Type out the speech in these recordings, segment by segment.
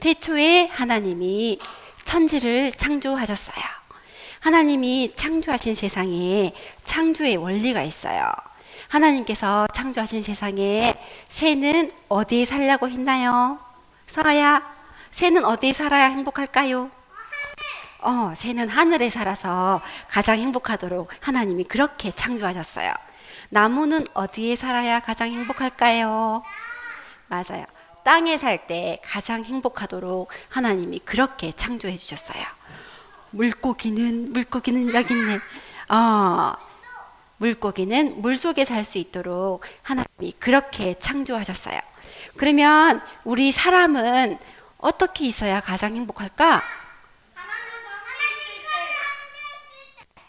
태초에 하나님이 천지를 창조하셨어요. 하나님이 창조하신 세상에 창조의 원리가 있어요. 하나님께서 창조하신 세상에 새는 어디에 살려고 했나요? 서아야, 새는 어디에 살아야 행복할까요? 어, 새는 하늘에 살아서 가장 행복하도록 하나님이 그렇게 창조하셨어요. 나무는 어디에 살아야 가장 행복할까요? 맞아요. 땅에 살 때 가장 행복하도록 하나님이 그렇게 창조해 주셨어요. 물고기는 물고기는 여기 있네. 어, 물고기는 물 속에 살 수 있도록 하나님이 그렇게 창조하셨어요. 그러면 우리 사람은 어떻게 있어야 가장 행복할까?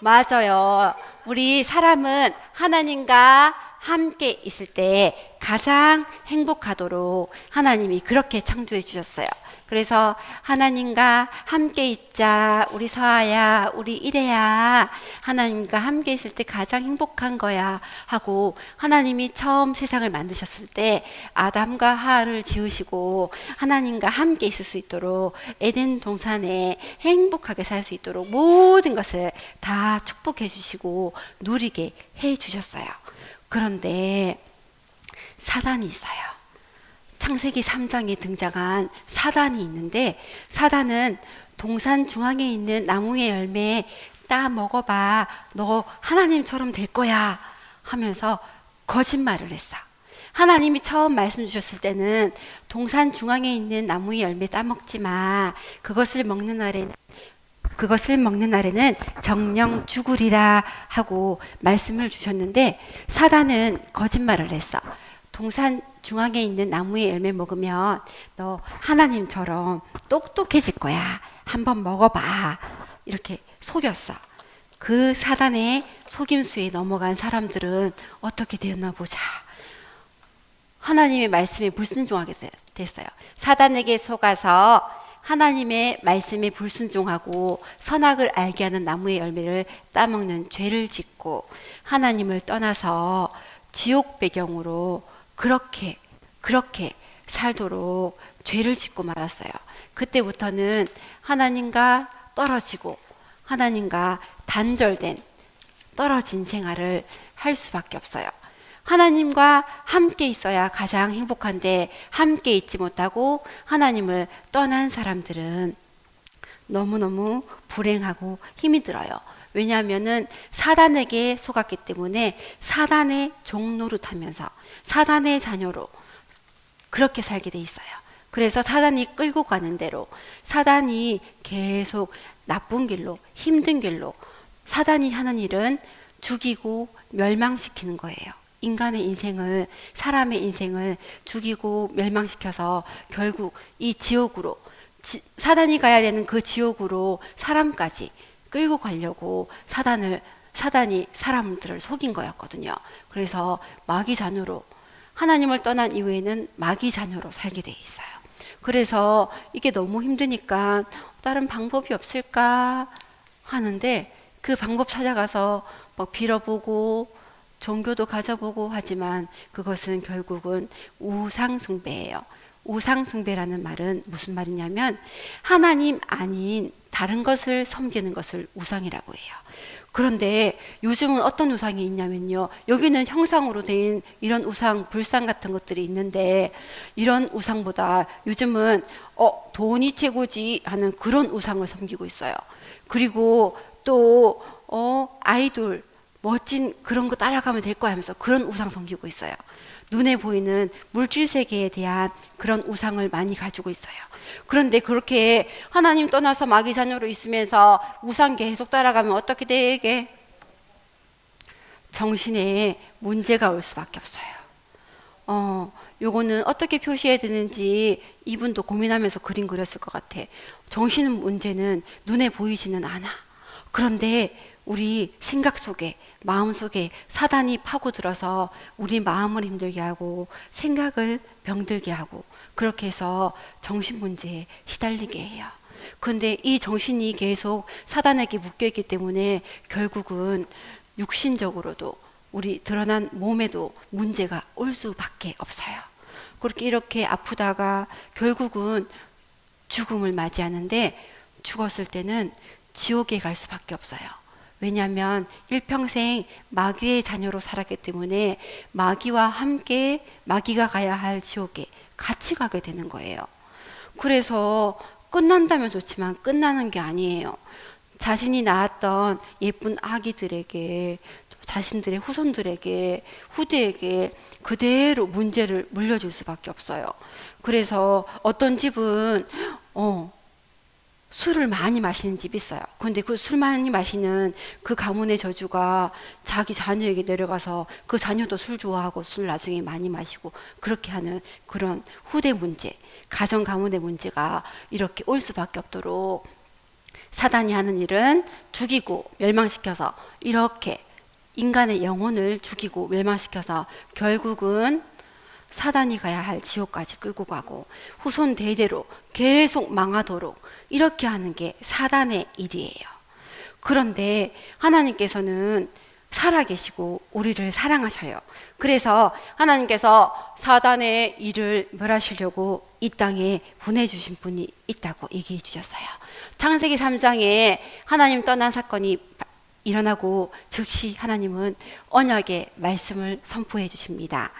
맞아요. 우리 사람은 하나님과 함께 있을 때 가장 행복하도록 하나님이 그렇게 창조해 주셨어요. 그래서 하나님과 함께 있자, 우리 서아야, 우리 이래야, 하나님과 함께 있을 때 가장 행복한 거야 하고 하나님이 처음 세상을 만드셨을 때 아담과 하하를 지으시고 하나님과 함께 있을 수 있도록 에덴 동산에 행복하게 살 수 있도록 모든 것을 다 축복해 주시고 누리게 해 주셨어요. 그런데 사단이 있어요. 창세기 3장에 등장한 사단이 있는데 사단은 동산 중앙에 있는 나무의 열매 따 먹어봐. 너 하나님처럼 될 거야. 하면서 거짓말을 했어. 하나님이 처음 말씀 주셨을 때는 동산 중앙에 있는 나무의 열매 따먹지 마. 그것을 먹는 날에는 그것을 먹는 날에는 정령 죽으리라 하고 말씀을 주셨는데 사단은 거짓말을 했어. 동산 중앙에 있는 나무의 열매 먹으면 너 하나님처럼 똑똑해질 거야. 한번 먹어봐. 이렇게 속였어. 그 사단의 속임수에 넘어간 사람들은 어떻게 되었나 보자. 하나님의 말씀에 불순종하게 됐어요. 사단에게 속아서 하나님의 말씀에 불순종하고 선악을 알게 하는 나무의 열매를 따먹는 죄를 짓고 하나님을 떠나서 지옥 배경으로 그렇게 그렇게 살도록 죄를 짓고 말았어요. 그때부터는 하나님과 떨어지고 하나님과 단절된 떨어진 생활을 할 수밖에 없어요. 하나님과 함께 있어야 가장 행복한데 함께 있지 못하고 하나님을 떠난 사람들은 너무너무 불행하고 힘이 들어요. 왜냐하면은 사단에게 속았기 때문에 사단의 종노릇하면서 사단의 자녀로 그렇게 살게 돼 있어요. 그래서 사단이 끌고 가는 대로 사단이 계속 나쁜 길로 힘든 길로 사단이 하는 일은 죽이고 멸망시키는 거예요. 인간의 인생을 사람의 인생을 죽이고 멸망시켜서 결국 이 지옥으로 지, 사단이 가야 되는 그 지옥으로 사람까지 끌고 가려고 사단을 사단이 사람들을 속인 거였거든요. 그래서 마귀 자녀로 하나님을 떠난 이후에는 마귀 자녀로 살게 돼 있어요. 그래서 이게 너무 힘드니까 다른 방법이 없을까 하는데 그 방법 찾아가서 막 빌어보고 종교도 가져보고 하지만 그것은 결국은 우상숭배예요. 우상숭배라는 말은 무슨 말이냐면 하나님 아닌 다른 것을 섬기는 것을 우상이라고 해요. 그런데 요즘은 어떤 우상이 있냐면요. 여기는 형상으로 된 이런 우상, 불상 같은 것들이 있는데 이런 우상보다 요즘은 어, 돈이 최고지 하는 그런 우상을 섬기고 있어요. 그리고 또 어, 아이돌 멋진 그런 거 따라가면 될 거야 하면서 그런 우상 섬기고 있어요. 눈에 보이는 물질 세계에 대한 그런 우상을 많이 가지고 있어요. 그런데 그렇게 하나님 떠나서 마귀 자녀로 있으면서 우상 계속 따라가면 어떻게 되게 정신에 문제가 올 수밖에 없어요. 어, 요거는 어떻게 표시해야 되는지 이분도 고민하면서 그림 그렸을 것 같아. 정신 문제는 눈에 보이지는 않아. 그런데 우리 생각 속에 마음 속에 사단이 파고들어서 우리 마음을 힘들게 하고 생각을 병들게 하고 그렇게 해서 정신 문제에 시달리게 해요. 그런데 이 정신이 계속 사단에게 묶여 있기 때문에 결국은 육신적으로도 우리 드러난 몸에도 문제가 올 수밖에 없어요. 그렇게 이렇게 아프다가 결국은 죽음을 맞이하는데 죽었을 때는 지옥에 갈 수밖에 없어요. 왜냐하면 일평생 마귀의 자녀로 살았기 때문에 마귀와 함께 마귀가 가야 할 지옥에 같이 가게 되는 거예요. 그래서 끝난다면 좋지만 끝나는 게 아니에요. 자신이 낳았던 예쁜 아기들에게 자신들의 후손들에게 후대에게 그대로 문제를 물려줄 수밖에 없어요. 그래서 어떤 집은 어 술을 많이 마시는 집이 있어요. 근데 그 술 많이 마시는 그 가문의 저주가 자기 자녀에게 내려가서 그 자녀도 술 좋아하고 술 나중에 많이 마시고 그렇게 하는 그런 후대 문제, 가정 가문의 문제가 이렇게 올 수밖에 없도록 사단이 하는 일은 죽이고 멸망시켜서 이렇게 인간의 영혼을 죽이고 멸망시켜서 결국은 사단이 가야 할 지옥까지 끌고 가고 후손 대대로 계속 망하도록 이렇게 하는 게 사단의 일이에요. 그런데 하나님께서는 살아계시고 우리를 사랑하셔요. 그래서 하나님께서 사단의 일을 멸하시려고 이 땅에 보내주신 분이 있다고 얘기해 주셨어요. 창세기 3장에 하나님 떠난 사건이 일어나고 즉시 하나님은 언약의 말씀을 선포해 주십니다.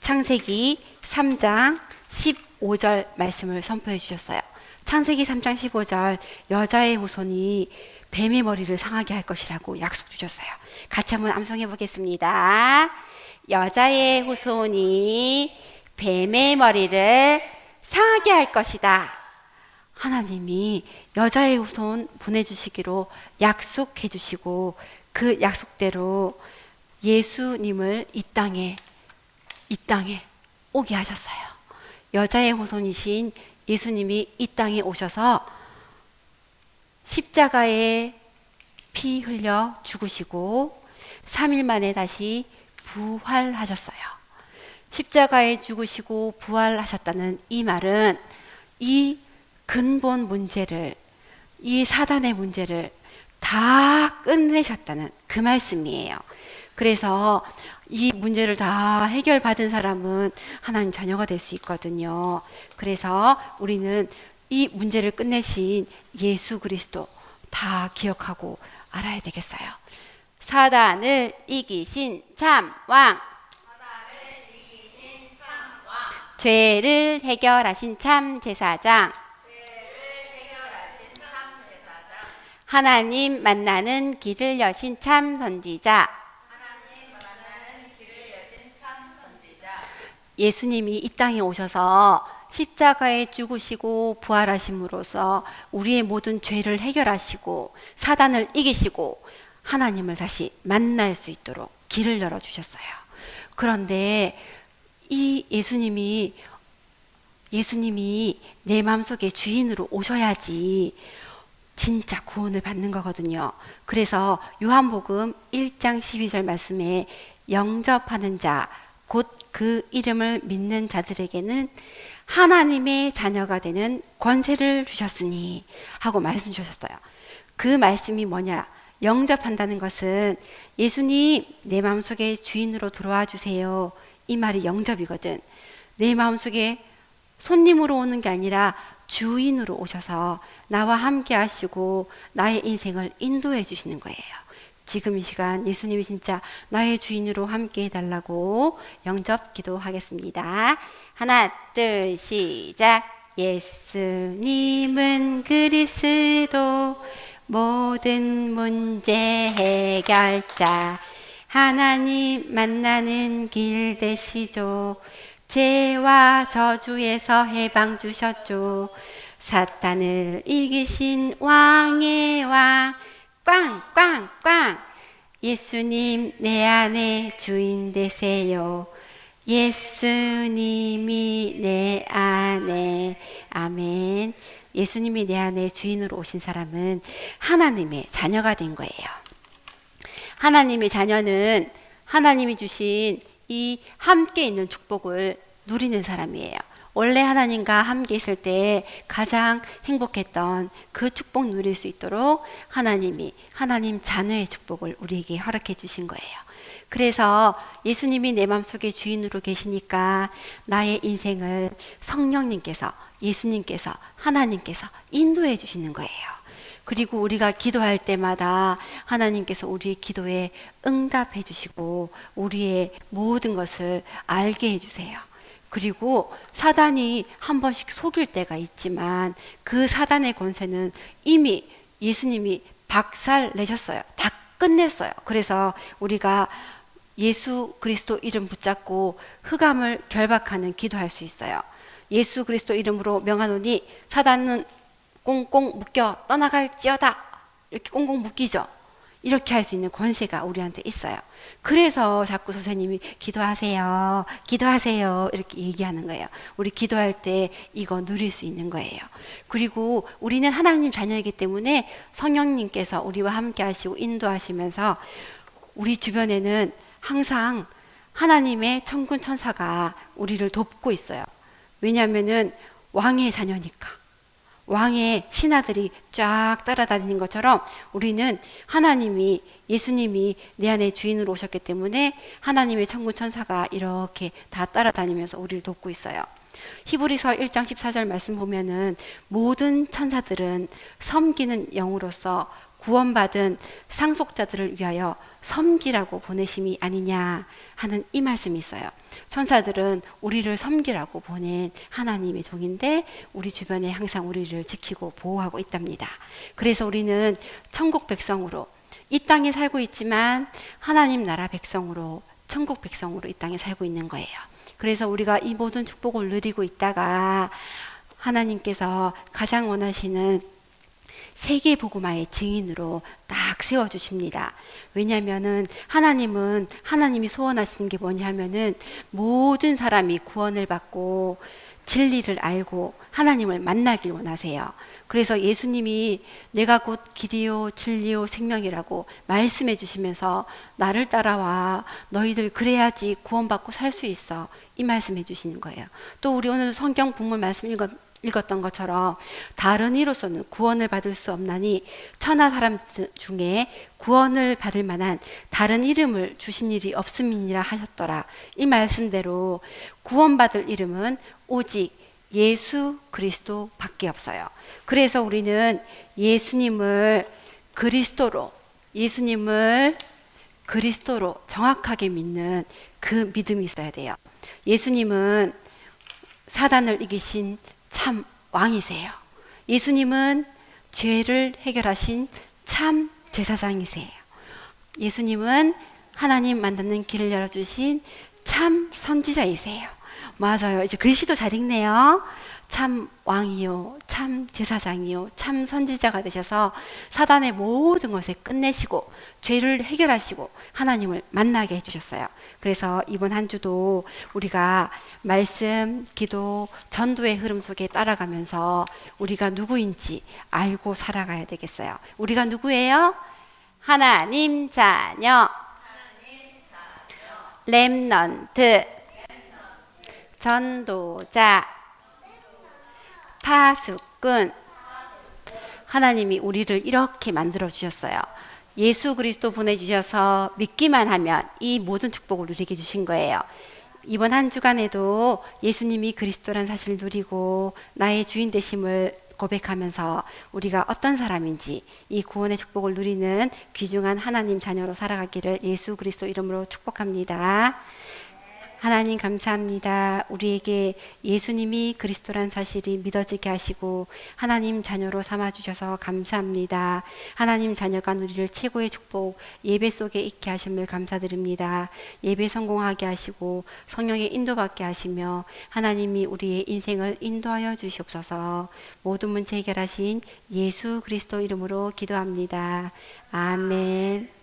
창세기 3장 15절 말씀을 선포해 주셨어요. 창세기 3장 15절 여자의 후손이 뱀의 머리를 상하게 할 것이라고 약속 주셨어요. 같이 한번 암송해 보겠습니다. 여자의 후손이 뱀의 머리를 상하게 할 것이다. 하나님이 여자의 후손 보내주시기로 약속해 주시고 그 약속대로 예수님을 이 땅에 이 땅에 오게 하셨어요. 여자의 후손이신 예수님이 이 땅에 오셔서 십자가에 피 흘려 죽으시고 3일 만에 다시 부활하셨어요. 십자가에 죽으시고 부활하셨다는 이 말은 이 근본 문제를 이 사단의 문제를 다 끝내셨다는 그 말씀이에요. 그래서 이 문제를 다 해결받은 사람은 하나님 자녀가 될 수 있거든요. 그래서 우리는 이 문제를 끝내신 예수 그리스도 다 기억하고 알아야 되겠어요. 사단을 이기신 참 왕. 죄를 해결하신 참 제사장. 하나님 만나는 길을 여신 참 선지자. 예수님이 이 땅에 오셔서 십자가에 죽으시고 부활하심으로써 우리의 모든 죄를 해결하시고 사단을 이기시고 하나님을 다시 만날 수 있도록 길을 열어 주셨어요. 그런데 이 예수님이 예수님이 내 마음속에 주인으로 오셔야지 진짜 구원을 받는 거거든요. 그래서 요한복음 1장 12절 말씀에 영접하는 자, 곧 그 이름을 믿는 자들에게는 하나님의 자녀가 되는 권세를 주셨으니 하고 말씀 주셨어요. 그 말씀이 뭐냐? 영접한다는 것은 예수님 내 마음속에 주인으로 들어와 주세요. 이 말이 영접이거든. 내 마음속에 손님으로 오는 게 아니라 주인으로 오셔서 나와 함께 하시고 나의 인생을 인도해 주시는 거예요. 지금 이 시간 예수님이 진짜 나의 주인으로 함께 해달라고 영접 기도하겠습니다. 하나, 둘, 시작. 예수님은 그리스도 모든 문제 해결자 하나님 만나는 길 되시죠. 죄와 저주에서 해방 주셨죠. 사탄을 이기신 왕의 왕, 꽝, 꽝, 꽝. 예수님 내 안에 주인 되세요. 예수님이 내 안에, 아멘. 예수님이 내 안에 주인으로 오신 사람은 하나님의 자녀가 된 거예요. 하나님의 자녀는 하나님이 주신 이 함께 있는 축복을 누리는 사람이에요. 원래 하나님과 함께 있을 때 가장 행복했던 그 축복 누릴 수 있도록 하나님이 하나님 자녀의 축복을 우리에게 허락해 주신 거예요. 그래서 예수님이 내 마음속에 주인으로 계시니까 나의 인생을 성령님께서 예수님께서 하나님께서 인도해 주시는 거예요. 그리고 우리가 기도할 때마다 하나님께서 우리의 기도에 응답해 주시고 우리의 모든 것을 알게 해 주세요. 그리고 사단이 한 번씩 속일 때가 있지만 그 사단의 권세는 이미 예수님이 박살 내셨어요. 다 끝냈어요. 그래서 우리가 예수 그리스도 이름 붙잡고 흑암을 결박하는 기도할 수 있어요. 예수 그리스도 이름으로 명하노니 사단은 꽁꽁 묶여 떠나갈지어다. 이렇게 꽁꽁 묶이죠. 이렇게 할 수 있는 권세가 우리한테 있어요. 그래서 자꾸 선생님이 기도하세요. 기도하세요. 이렇게 얘기하는 거예요. 우리 기도할 때 이거 누릴 수 있는 거예요. 그리고 우리는 하나님 자녀이기 때문에 성령님께서 우리와 함께 하시고 인도하시면서 우리 주변에는 항상 하나님의 천군 천사가 우리를 돕고 있어요. 왜냐하면은 왕의 자녀니까. 왕의 신하들이 쫙 따라다니는 것처럼 우리는 하나님이 예수님이 내 안에 주인으로 오셨기 때문에 하나님의 천군 천사가 이렇게 다 따라다니면서 우리를 돕고 있어요. 히브리서 1장 14절 말씀 보면은 모든 천사들은 섬기는 영으로서 구원받은 상속자들을 위하여 섬기라고 보내심이 아니냐 하는 이 말씀이 있어요. 천사들은 우리를 섬기라고 보낸 하나님의 종인데 우리 주변에 항상 우리를 지키고 보호하고 있답니다. 그래서 우리는 천국 백성으로 이 땅에 살고 있지만 하나님 나라 백성으로 천국 백성으로 이 땅에 살고 있는 거예요. 그래서 우리가 이 모든 축복을 누리고 있다가 하나님께서 가장 원하시는 세계 복음화의 증인으로 딱 세워 주십니다. 왜냐하면은 하나님은 하나님이 소원하시는 게 뭐냐면은 모든 사람이 구원을 받고 진리를 알고 하나님을 만나길 원하세요. 그래서 예수님이 내가 곧 길이요 진리요 생명이라고 말씀해 주시면서 나를 따라와 너희들 그래야지 구원받고 살 수 있어 이 말씀해 주시는 거예요. 또 우리 오늘 성경 본문 말씀 읽었 읽었던 것처럼 다른 이로서는 구원을 받을 수 없나니 천하 사람 중에 구원을 받을 만한 다른 이름을 주신 일이 없음이니라 하셨더라. 이 말씀대로 구원받을 이름은 오직 예수 그리스도밖에 없어요. 그래서 우리는 예수님을 그리스도로 예수님을 그리스도로 정확하게 믿는 그 믿음이 있어야 돼요. 예수님은 사단을 이기신 참 왕이세요. 예수님은 죄를 해결하신 참 제사장이세요. 예수님은 하나님 만드는 길을 열어주신 참 선지자이세요. 맞아요. 이제 글씨도 잘 읽네요. 참 왕이요, 참 제사장이요, 참 선지자가 되셔서 사단의 모든 것에 끝내시고 죄를 해결하시고 하나님을 만나게 해주셨어요. 그래서 이번 한 주도 우리가 말씀, 기도, 전도의 흐름 속에 따라가면서 우리가 누구인지 알고 살아가야 되겠어요. 우리가 누구예요? 하나님 자녀, 렘넌트, 전도자, 파수꾼 하나님이 우리를 이렇게 만들어 주셨어요. 예수 그리스도 보내주셔서 믿기만 하면 이 모든 축복을 누리게 주신 거예요. 이번 한 주간에도 예수님이 그리스도란 사실을 누리고 나의 주인 되심을 고백하면서 우리가 어떤 사람인지 이 구원의 축복을 누리는 귀중한 하나님 자녀로 살아가기를 예수 그리스도 이름으로 축복합니다. 하나님 감사합니다. 우리에게 예수님이 그리스도란 사실이 믿어지게 하시고 하나님 자녀로 삼아 주셔서 감사합니다. 하나님 자녀가 누릴 최고의 축복 예배 속에 있게 하심을 감사드립니다. 예배 성공하게 하시고 성령의 인도받게 하시며 하나님이 우리의 인생을 인도하여 주시옵소서. 모든 문제 해결하신 예수 그리스도 이름으로 기도합니다. 아멘.